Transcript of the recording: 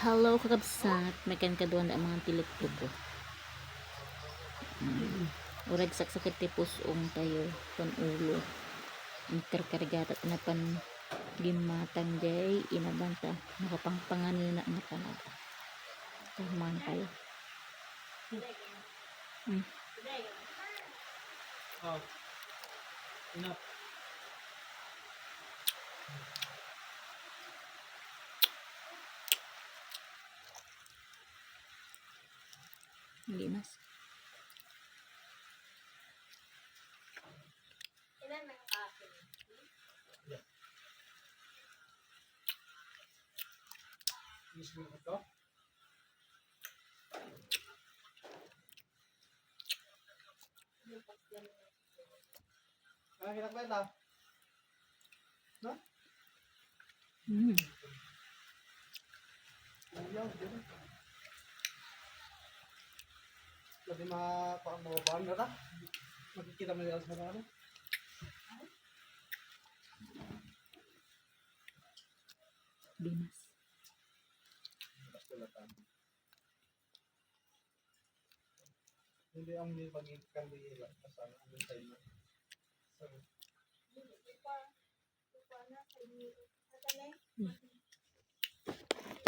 Hello kakabsat, may kan kaduan na mga tilit tubo. Mm. Urag saksakit tipos ong tayo pan ulo. Ang karkargata at napan gimatang jay inabanta nakapangpangan na nga talaga. Taman tayo. Mm. Oh. Enough. Hindi mas. Use mo ito. Ah, hirap ba ito? No? Mm. Ayaw, dito. Pwede mapakabawaban na ta. Makikita mo nila sa mga ano. Dimas. Hindi ang may pag-ikan nila. Kasama ang tayo. So, Mm.